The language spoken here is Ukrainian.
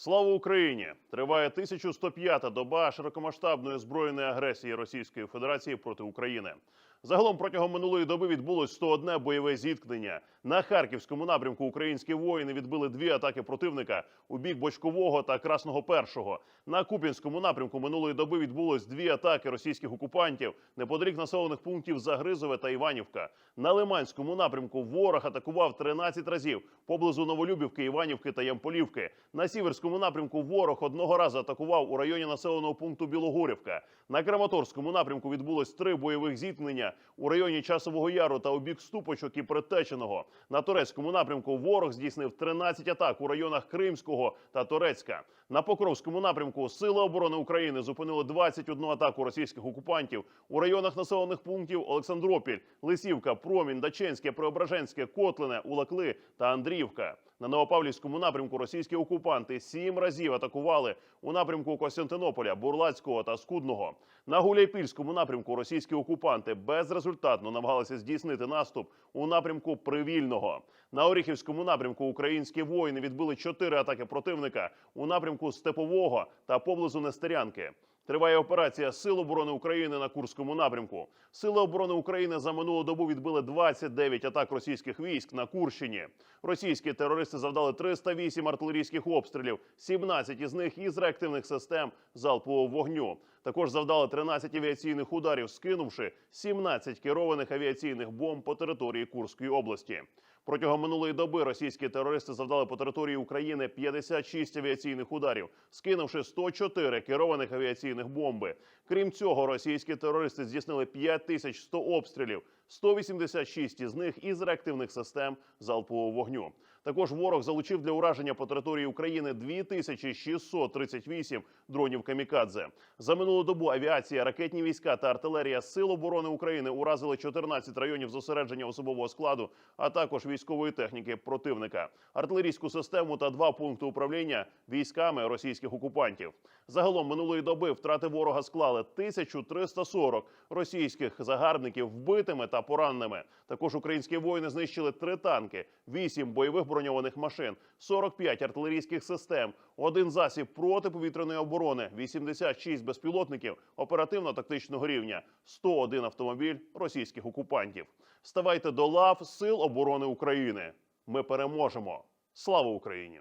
Слава Україні! Триває 1105-та доба широкомасштабної збройної агресії Російської Федерації проти України. Загалом протягом минулої доби відбулось 101 бойове зіткнення. На харківському напрямку українські воїни відбили дві атаки противника у бік Бочкового та Красного Першого. На Куп'янському напрямку минулої доби відбулось дві атаки російських окупантів неподалік населених пунктів Загризове та Іванівка. На Лиманському напрямку ворог атакував 13 разів поблизу Новолюбівки, Іванівки та Ямполівки. На сіверському напрямку ворог одного разу атакував у районі населеного пункту Білогорівка. На Краматорському напрямку відбулось три бойових зіткнення у районі Часового Яру та у бік Ступочок і Притеченого. На турецькому напрямку ворог здійснив 13 атак у районах Кримського та Торецька. На Покровському напрямку Сили оборони України зупинили 21 атаку російських окупантів у районах населених пунктів Олександропіль, Лисівка, Промінь, Даченське, Преображенське, Котлине, Улакли та Андріївка. На Новопавлівському напрямку російські окупанти сім разів атакували у напрямку Костянтинополя, Бурлацького та Скудного. На Гуляйпільському напрямку російські окупанти безрезультатно намагалися здійснити наступ у напрямку Привільного. На Оріхівському напрямку українські воїни відбили чотири атаки противника у напрямку Степового та поблизу Нестерянки. Триває операція Сил оборони України на Курському напрямку. Сили оборони України за минулу добу відбили 29 атак російських військ на Курщині. Російські терористи завдали 308 артилерійських обстрілів, 17 із них із реактивних систем залпового вогню. Також завдали 13 авіаційних ударів, скинувши 17 керованих авіаційних бомб по території Курської області. Протягом минулої доби російські терористи завдали по території України 56 авіаційних ударів, скинувши 104 керованих авіаційних бомби. Крім цього, російські терористи здійснили 5100 обстрілів, 186 із них із реактивних систем залпового вогню. Також ворог залучив для ураження по території України 2638 дронів камікадзе. За минулу добу авіація, ракетні війська та артилерія Сил оборони України уразили 14 районів зосередження особового складу, а також військової техніки противника, артилерійську систему та два пункти управління військами російських окупантів. Загалом минулої доби втрати ворога склали 1340 російських загарбників вбитими та пораненими. Також українські воїни знищили три танки, 8 бойових броньованих машин, 45 артилерійських систем, один засіб протиповітряної оборони, 86 безпілотників оперативно-тактичного рівня, 101 автомобіль російських окупантів. Ставайте до лав Сил оборони України. Ми переможемо. Слава Україні!